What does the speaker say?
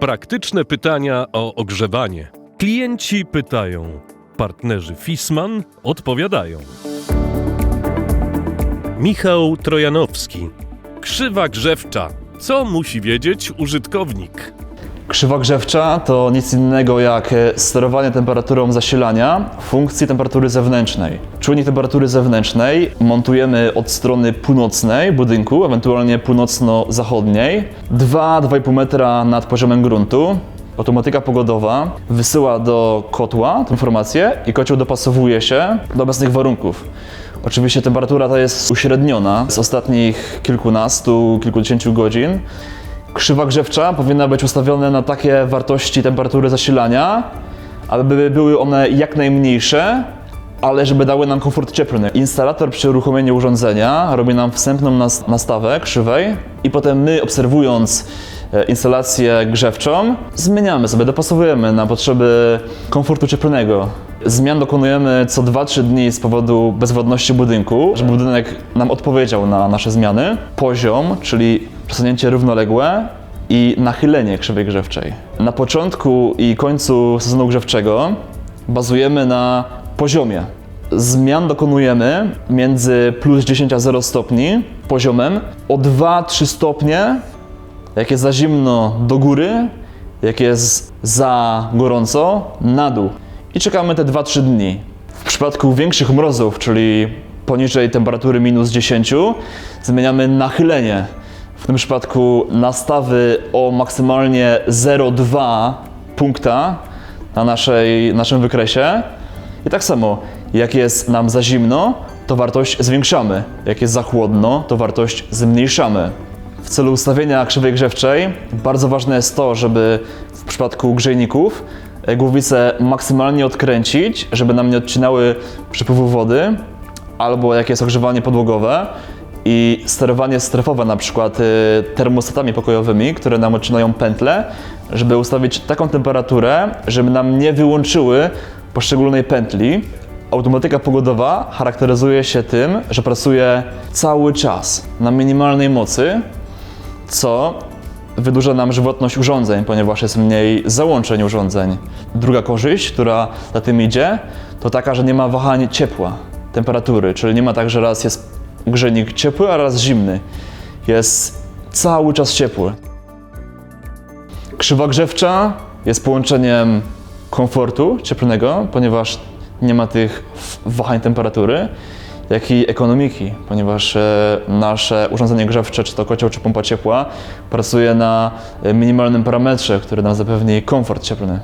Praktyczne pytania o ogrzewanie. Klienci pytają, partnerzy Fisman odpowiadają. Michał Trojanowski. Krzywa grzewcza. Co musi wiedzieć użytkownik? Krzywa grzewcza to nic innego jak e, sterowanie temperaturą zasilania funkcji temperatury zewnętrznej. Czujnik temperatury zewnętrznej montujemy od strony północnej budynku, ewentualnie północno-zachodniej, 2-2,5 metra nad poziomem gruntu. Automatyka pogodowa wysyła do kotła tę informację i kocioł dopasowuje się do obecnych warunków. Oczywiście temperatura ta jest uśredniona z ostatnich kilkunastu, kilkudziesięciu godzin. Krzywa grzewcza powinna być ustawiona na takie wartości temperatury zasilania, aby były one jak najmniejsze, ale żeby dały nam komfort cieplny. Instalator przy uruchomieniu urządzenia robi nam wstępną nas- nastawę krzywej i potem my obserwując e, instalację grzewczą zmieniamy sobie, dopasowujemy na potrzeby komfortu cieplnego. Zmian dokonujemy co 2-3 dni z powodu bezwładności budynku, żeby budynek nam odpowiedział na nasze zmiany. Poziom, czyli przesunięcie równoległe i nachylenie krzywej grzewczej. Na początku i końcu sezonu grzewczego bazujemy na poziomie. Zmian dokonujemy między plus 10 a 0 stopni poziomem o 2-3 stopnie jak jest za zimno do góry, jak jest za gorąco na dół. I czekamy te 2-3 dni. W przypadku większych mrozów, czyli poniżej temperatury minus 10, zmieniamy nachylenie. W tym przypadku nastawy o maksymalnie 0,2 punkta na naszej, naszym wykresie. I tak samo, jak jest nam za zimno, to wartość zwiększamy. Jak jest za chłodno, to wartość zmniejszamy. W celu ustawienia krzywej grzewczej bardzo ważne jest to, żeby w przypadku grzejników głowicę maksymalnie odkręcić, żeby nam nie odcinały przepływu wody, albo jak jest ogrzewanie podłogowe i sterowanie strefowe, na przykład y, termostatami pokojowymi, które nam odcinają pętle, żeby ustawić taką temperaturę, żeby nam nie wyłączyły poszczególnej pętli. Automatyka pogodowa charakteryzuje się tym, że pracuje cały czas na minimalnej mocy, co wydłuża nam żywotność urządzeń, ponieważ jest mniej załączeń urządzeń. Druga korzyść, która za tym idzie, to taka, że nie ma wahań ciepła, temperatury, czyli nie ma tak, że raz jest grzejnik ciepły, a raz zimny. Jest cały czas ciepły. Krzywa grzewcza jest połączeniem komfortu cieplnego, ponieważ nie ma tych wahań temperatury, jak i ekonomiki, ponieważ e, nasze urządzenie grzewcze, czy to kocioł, czy pompa ciepła, pracuje na e, minimalnym parametrze, który nam zapewni komfort cieplny.